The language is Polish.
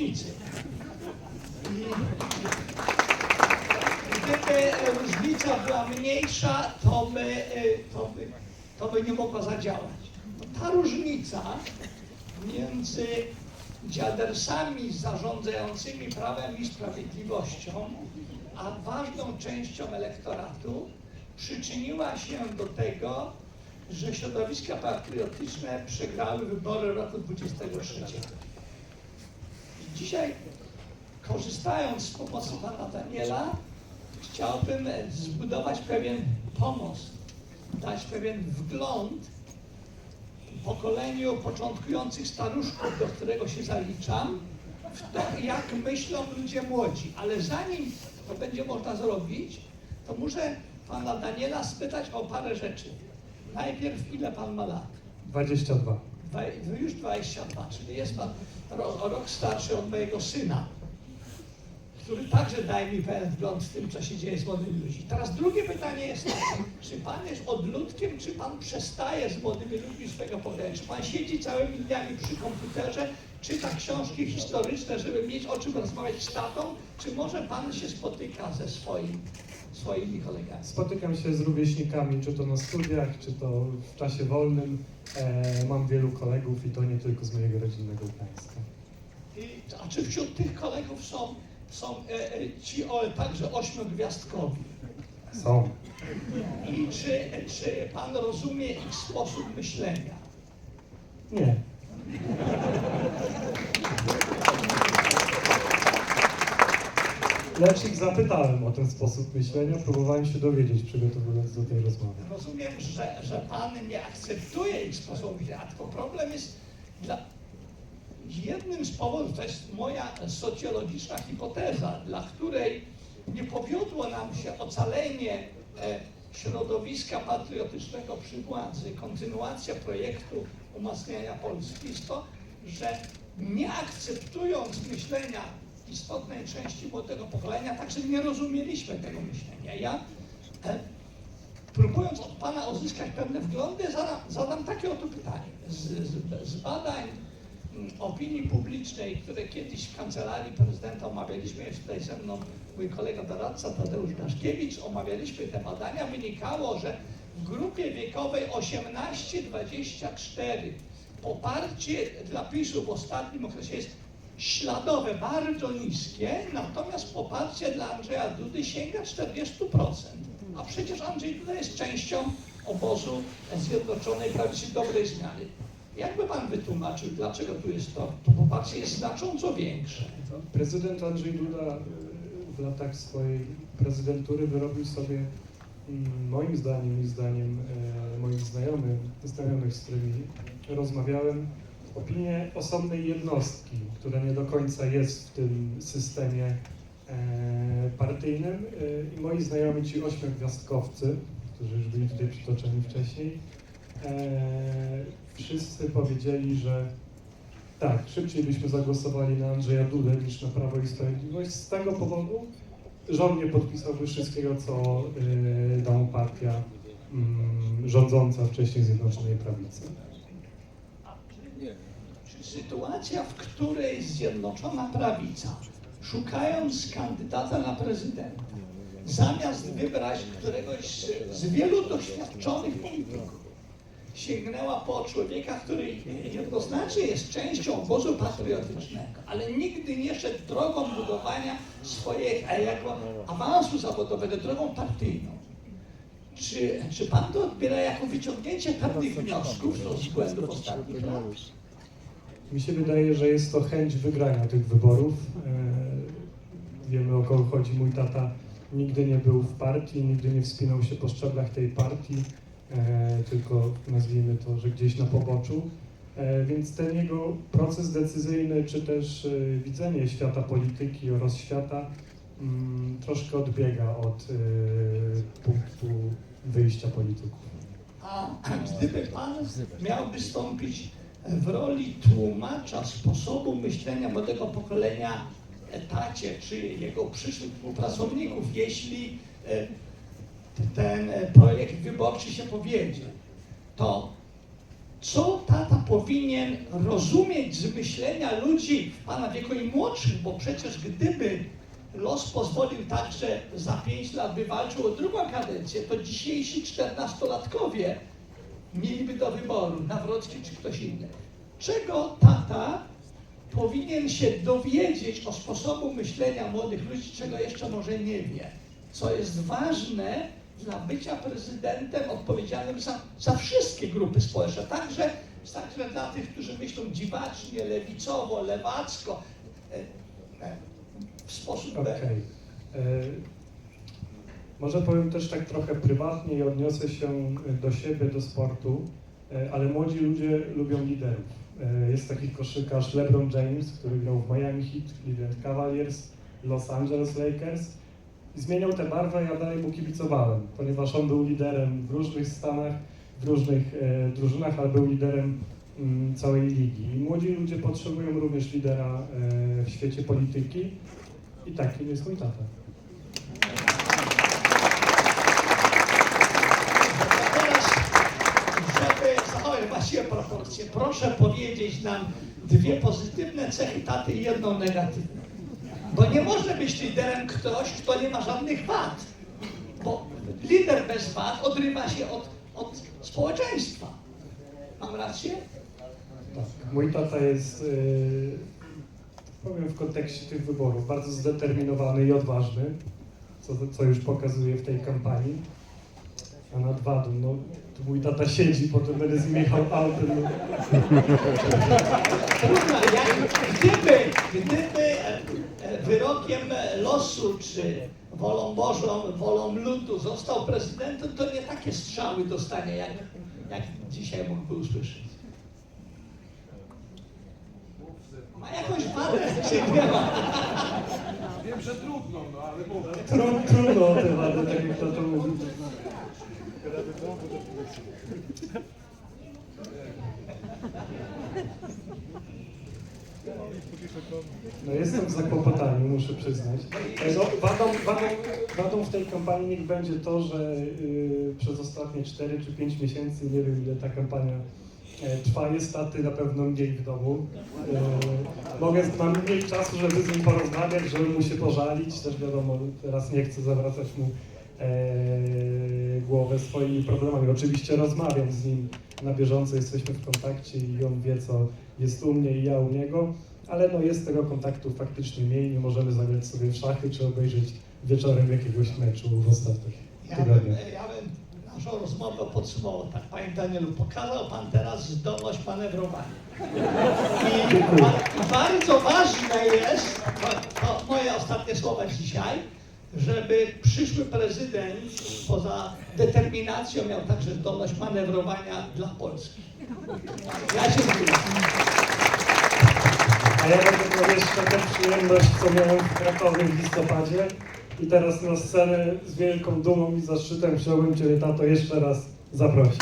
różnicy. Gdyby e, różnica była mniejsza, to by, e, to by, to by nie mogła zadziałać. No, Ta różnica między dziadersami zarządzającymi prawem i sprawiedliwością, a ważną częścią elektoratu przyczyniła się do tego, że środowiska patriotyczne przegrały wybory roku 23. Dzisiaj, korzystając z pomocy pana Daniela, chciałbym zbudować pewien pomost, dać pewien wgląd pokoleniu początkujących staruszków, do którego się zaliczam, w to, jak myślą ludzie młodzi. Ale zanim to będzie można zrobić, to muszę pana Daniela spytać o parę rzeczy. Najpierw, ile pan ma lat? 22. Dwa- już 22, czyli jest pan rok starszy od mojego syna, który także daje mi pewien wgląd w tym, co się dzieje z młodymi ludźmi. Teraz drugie pytanie jest takie, czy pan jest odludkiem, czy pan przestaje z młodymi ludźmi swego? Czy pan siedzi całymi dniami przy komputerze, czyta książki historyczne, żeby mieć o czym rozmawiać z tatą, czy może pan się spotyka ze swoim, swoimi kolegami? Spotykam się z rówieśnikami, czy to na studiach, czy to w czasie wolnym. E, mam wielu kolegów i to nie tylko z mojego rodzinnego Gdańska. I, a czy wśród tych kolegów są, są e, e, ci o, także ośmiogwiazdkowi? Są. I czy, czy pan rozumie ich sposób myślenia? Nie. Lecz ich zapytałem o ten sposób myślenia, próbowałem się dowiedzieć, przygotowując do tej rozmowy. Rozumiem, że, że pan nie akceptuje ich sposobu myślenia, tylko problem jest dla... Jednym z powodów, to jest moja socjologiczna hipoteza, dla której nie powiodło nam się ocalenie e, środowiska patriotycznego przy władzy, kontynuacja projektu umacniania Polski, jest to, że nie akceptując myślenia istotnej części młodego pokolenia, także nie rozumieliśmy tego myślenia. Ja e, próbując od Pana uzyskać pewne wglądy, zadam, zadam takie oto pytanie. Z, z, z badań mm, opinii publicznej, które kiedyś w kancelarii prezydenta omawialiśmy, jest tutaj ze mną mój kolega doradca Tadeusz Daszkiewicz, omawialiśmy te badania, wynikało, że w grupie wiekowej 18-24 poparcie dla PiSu w ostatnim okresie jest śladowe, bardzo niskie, natomiast poparcie dla Andrzeja Dudy sięga 40%. A przecież Andrzej Duda jest częścią obozu Zjednoczonej Prawicy Dobrej Zmiany. Jakby pan wytłumaczył, dlaczego tu jest to, to poparcie jest znacząco większe? Prezydent Andrzej Duda y, w latach swojej prezydentury wyrobił sobie, mm, moim zdaniem i zdaniem e, moich znajomych, znajomych, z którymi rozmawiałem, opinię osobnej jednostki, która nie do końca jest w tym systemie e, partyjnym. E, I moi znajomi, ci ośmiogwiazdkowcy, którzy już byli tutaj przytoczeni wcześniej, e, wszyscy powiedzieli, że tak, szybciej byśmy zagłosowali na Andrzeja Dudę niż na Prawo i Sprawiedliwość z tego powodu, że on nie podpisałby wszystkiego, co dała partia mm, rządząca wcześniej Zjednoczonej Prawicy. Sytuacja, w której Zjednoczona Prawica, szukając kandydata na prezydenta, zamiast wybrać któregoś z, z wielu doświadczonych polityków, sięgnęła po człowieka, który jednoznacznie jest częścią obozu patriotycznego, ale nigdy nie szedł drogą budowania swojej a jako awansu zawodowego, drogą partyjną. Czy, czy pan to odbiera jako wyciągnięcie pewnych wniosków z błędów ostatnich lat? Mi się wydaje, że jest to chęć wygrania tych wyborów. E, wiemy o kogo chodzi. Mój tata nigdy nie był w partii, nigdy nie wspinał się po szczeblach tej partii, e, tylko nazwijmy to, że gdzieś na poboczu. E, więc ten jego proces decyzyjny, czy też widzenie świata polityki oraz świata mm, troszkę odbiega od punktu wyjścia polityków. A gdyby Pan miał wystąpić w roli tłumacza sposobu myślenia młodego pokolenia etacie czy jego przyszłych współpracowników, jeśli e, ten e, projekt wyborczy się powiedzie, to co tata powinien rozumieć z myślenia ludzi pana wieku i młodszych, bo przecież gdyby los pozwolił tak, że za pięć lat wywalczył o drugą kadencję, to dzisiejsi czternastolatkowie mieliby do wyboru Nawrocki czy ktoś inny. Czego tata powinien się dowiedzieć o sposobu myślenia młodych ludzi, czego jeszcze może nie wie, co jest ważne dla bycia prezydentem odpowiedzialnym za, za wszystkie grupy społeczne, także, także dla tych, którzy myślą dziwacznie, lewicowo, lewacko, e, sposób... Okej. E, Może powiem też tak trochę prywatnie i odniosę się do siebie, do sportu, e, ale młodzi ludzie lubią liderów. E, Jest taki koszykarz LeBron James, który grał w Miami Heat, Cleveland Cavaliers, Los Angeles Lakers zmieniał tę barwę, ja dalej mu kibicowałem, ponieważ on był liderem w różnych stanach, w różnych drużynach, ale był liderem mm, całej ligi. I młodzi ludzie potrzebują również lidera w świecie polityki i takim jest mój tata. Teraz, żeby zachować właściwe proporcje, proszę powiedzieć nam dwie pozytywne cechy taty i jedną negatywną. Bo nie może być liderem ktoś, kto nie ma żadnych wad. Bo lider bez wad odrywa się od, od społeczeństwa. Mam rację? Tak. Mój tata jest, yy, powiem w kontekście tych wyborów, bardzo zdeterminowany i odważny, co, co już pokazuje w tej kampanii. A nad wadą, no, tu mój tata siedzi, potem będę z nim jechał autem. No. Gdyby, gdyby e, wyrokiem losu, czy wolą Bożą, wolą ludu został prezydentem, to nie takie strzały dostanie, jak, jak dzisiaj mógłby usłyszeć. Ma jakąś wadę, nie ma? Wiem, że trudno, no ale mówię. Tru, trudno o te wady, tak jak tata mówi. No jestem w zakłopotaniu, muszę przyznać. No, wadą, wadą, wadą w tej kampanii niech będzie to, że y, przez ostatnie 4 czy 5 miesięcy, nie wiem ile ta kampania trwa, jest taty na pewno mniej w domu. E, mogę, mam mniej czasu, żeby z nim porozmawiać, żeby mu się pożalić. Też wiadomo, teraz nie chcę zawracać mu e, głowę swoimi problemami. Oczywiście rozmawiam z nim na bieżąco, jesteśmy w kontakcie i on wie, co jest u mnie i ja u niego, ale no jest tego kontaktu faktycznie mniej, nie możemy zagrać sobie w szachy czy obejrzeć wieczorem jakiegoś meczu w ostatnich Ja tygodniach. ja bym naszą rozmowę podsumował tak. Panie Danielu, pokazał Pan teraz zdolność manewrowania. I, ba- i bardzo ważne jest, to, to moje ostatnie słowa dzisiaj, żeby przyszły prezydent poza determinacją miał także zdolność manewrowania dla Polski. Ja dziękuję. A ja będę miał jeszcze tę przyjemność, co miałem w Krakowie w listopadzie i teraz na scenę z wielką dumą i zaszczytem chciałbym Cię, tato, jeszcze raz zaprosić.